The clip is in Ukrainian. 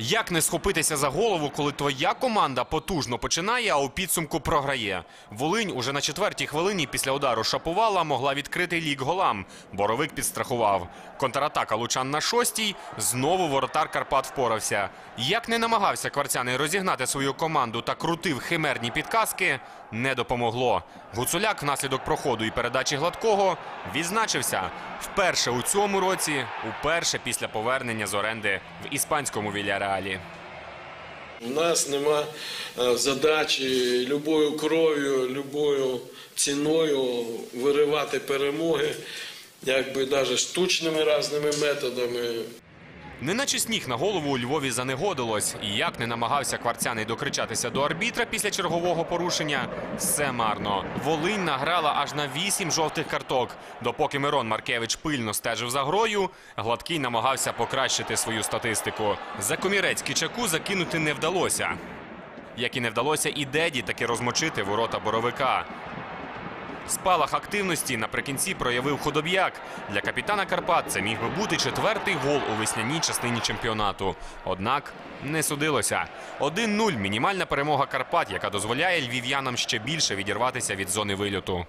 Як не схопитися за голову, коли твоя команда потужно починає, а у підсумку програє? Волинь уже на четвертій хвилині після удару Шапувала могла відкрити лік голам. Боровик підстрахував. Контратака Лучан на шостій. Знову воротар Карпат впорався. Як не намагався Кварцяний розігнати свою команду та крутив химерні підказки, не допомогло. Гуцуляк внаслідок проходу і передачі гладкого відзначився вперше у цьому році, уперше після повернення з оренди в іспанському Вільяреалі. У нас нема е, задачі любою кров'ю, любою ціною виривати перемоги, якби навіть штучними різними методами. Неначе сніг на голову у Львові занегодилось, і як не намагався кварцяний докричатися до арбітра після чергового порушення, все марно. Волинь награла аж на вісім жовтих карток. Допоки Мирон Маркевич пильно стежив за грою, гладкий намагався покращити свою статистику. За комірець Кичаку закинути не вдалося. Як і не вдалося і Деді таки розмочити ворота боровика. Спалах активності наприкінці проявив худоб'як. Для капітана Карпат це міг би бути четвертий гол у весняній частині чемпіонату. Однак не судилося. 1-0 – мінімальна перемога Карпат, яка дозволяє львів'янам ще більше відірватися від зони вильоту.